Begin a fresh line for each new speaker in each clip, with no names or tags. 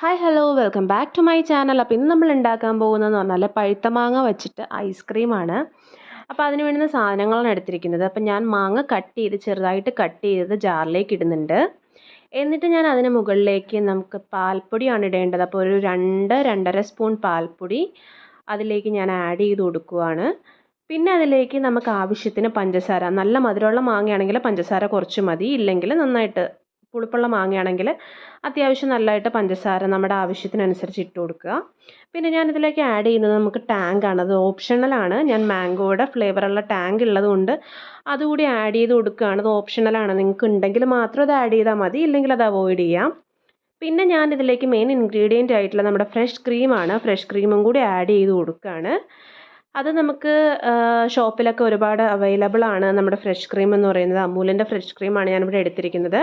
Hi hello welcome back to my channel അപ്പോൾ ഇന്ന് നമ്മൾ ഉണ്ടാക്കാൻ പോകുന്നതെന്ന് പറഞ്ഞാൽ പഴുത്ത മാങ്ങ വെച്ചിട്ട് ഐസ്ക്രീമാണ് അപ്പോൾ അതിന് വേണ്ടുന്ന സാധനങ്ങളാണ് എടുത്തിരിക്കുന്നത്. അപ്പോൾ ഞാൻ മാങ്ങ കട്ട് ചെയ്ത് ചെറുതായിട്ട് കട്ട് ചെയ്തത് ജാറിലേക്ക് ഇടുന്നുണ്ട്. എന്നിട്ട് ഞാൻ അതിന് മുകളിലേക്ക് നമുക്ക് പാൽപ്പൊടിയാണ് ഇടേണ്ടത്. അപ്പോൾ ഒരു രണ്ട് രണ്ടര സ്പൂൺ പാൽപ്പൊടി അതിലേക്ക് ഞാൻ ആഡ് ചെയ്ത് കൊടുക്കുവാണ്. പിന്നെ അതിലേക്ക് നമുക്ക് ആവശ്യത്തിന് പഞ്ചസാര നല്ല മധുരമുള്ള മാങ്ങയാണെങ്കിൽ പഞ്ചസാര കുറച്ച് മതി. ഇല്ലെങ്കിൽ നന്നായിട്ട് പുളിപ്പുള്ള മാങ്ങയാണെങ്കിൽ അത്യാവശ്യം നല്ലതായിട്ട് പഞ്ചസാര നമ്മുടെ ആവശ്യത്തിനനുസരിച്ച് ഇട്ട് കൊടുക്കുക. പിന്നെ ഞാനിതിലേക്ക് ആഡ് ചെയ്യുന്നത് നമുക്ക് ടാങ്ക് ആണ്. അത് ഓപ്ഷണലാണ് ഞാൻ മാംഗോയുടെ ഫ്ലേവറുള്ള ടാങ്ക് ഉള്ളതുകൊണ്ട് അതുകൂടി ആഡ് ചെയ്ത് കൊടുക്കുകയാണ്. അത് ഓപ്ഷണലാണ് നിങ്ങൾക്ക് ഉണ്ടെങ്കിൽ മാത്രം അത് ആഡ് ചെയ്താൽ മതി. ഇല്ലെങ്കിൽ അത് അവോയ്ഡ് ചെയ്യാം. പിന്നെ ഞാൻ ഇതിലേക്ക് മെയിൻ ഇൻഗ്രീഡിയന്റ് ആയിട്ടുള്ള നമ്മുടെ ഫ്രഷ് ക്രീമാണ് ഫ്രഷ് ക്രീമും കൂടി ആഡ് ചെയ്ത് കൊടുക്കുകയാണ്. അത് നമുക്ക് ഷോപ്പിലൊക്കെ ഒരുപാട് അവൈലബിൾ ആണ്. നമ്മുടെ ഫ്രഷ് ക്രീം എന്ന് പറയുന്നത് അമൂലിന്റെ ഫ്രഷ് ക്രീമാണ് ഞാനിവിടെ എടുത്തിരിക്കുന്നത്.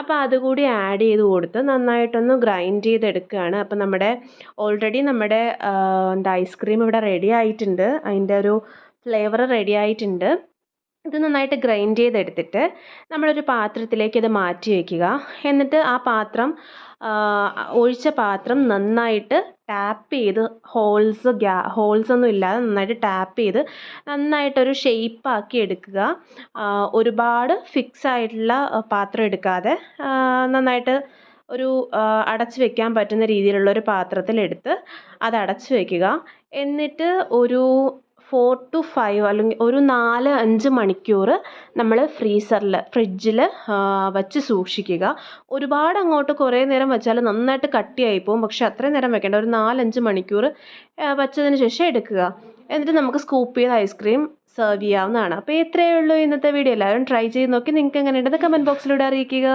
അപ്പോൾ അതുകൂടി ആഡ് ചെയ്ത് കൊടുത്ത് നന്നായിട്ടൊന്ന് ഗ്രൈൻഡ് ചെയ്തെടുക്കുകയാണ് അപ്പോൾ നമ്മുടെ ഓൾറെഡി നമ്മുടെ എന്താ ഐസ്ക്രീം ഇവിടെ റെഡി ആയിട്ടുണ്ട്. അതിന്റെ ഒരു ഫ്ലേവർ റെഡി ആയിട്ടുണ്ട്. ഇത് നന്നായിട്ട് ഗ്രൈൻഡ് ചെയ്തെടുത്തിട്ട് നമ്മളൊരു പാത്രത്തിലേക്ക് ഇത് മാറ്റി വയ്ക്കുക എന്നിട്ട് ആ പാത്രം ഒഴിച്ച പാത്രം നന്നായിട്ട് ടാപ്പ് ചെയ്ത് ഹോൾസ് ഗ്യാ ഹോൾസ് ഒന്നും ഇല്ലാതെ നന്നായിട്ട് ടാപ്പ് ചെയ്ത് നന്നായിട്ടൊരു ഷേപ്പാക്കി എടുക്കുക. ഒരുപാട് ഫിക്സ് ആയിട്ടുള്ള പാത്രം എടുക്കാതെ നന്നായിട്ട് ഒരു അടച്ചു വെക്കാൻ പറ്റുന്ന രീതിയിലുള്ള ഒരു പാത്രത്തിലെടുത്ത് അത് അടച്ചു വെക്കുക. എന്നിട്ട് ഒരു ഫോർ ടു ഫൈവ് അല്ലെങ്കിൽ ഒരു നാല് അഞ്ച് മണിക്കൂർ നമ്മൾ ഫ്രീസറിൽ ഫ്രിഡ്ജിൽ വച്ച് സൂക്ഷിക്കുക. ഒരുപാട് അങ്ങോട്ട് കുറേ നേരം വെച്ചാൽ നന്നായിട്ട് കട്ടിയായി പോകും. പക്ഷേ അത്രയും നേരം വെക്കേണ്ട. ഒരു നാലഞ്ച് മണിക്കൂർ വച്ചതിന് ശേഷം എടുക്കുക. എന്നിട്ട് നമുക്ക് സ്കൂപ്പ് ചെയ്ത ഐസ്ക്രീം സെർവ് ചെയ്യാവുന്നതാണ്. അപ്പോൾ ഇത്രയേ ഉള്ളൂ ഇന്നത്തെ വീഡിയോ എല്ലാവരും ട്രൈ ചെയ്ത് നോക്കി. നിങ്ങൾക്ക് എങ്ങനെയുണ്ടെന്ന് കമന്റ് ബോക്സിലൂടെ അറിയിക്കുക.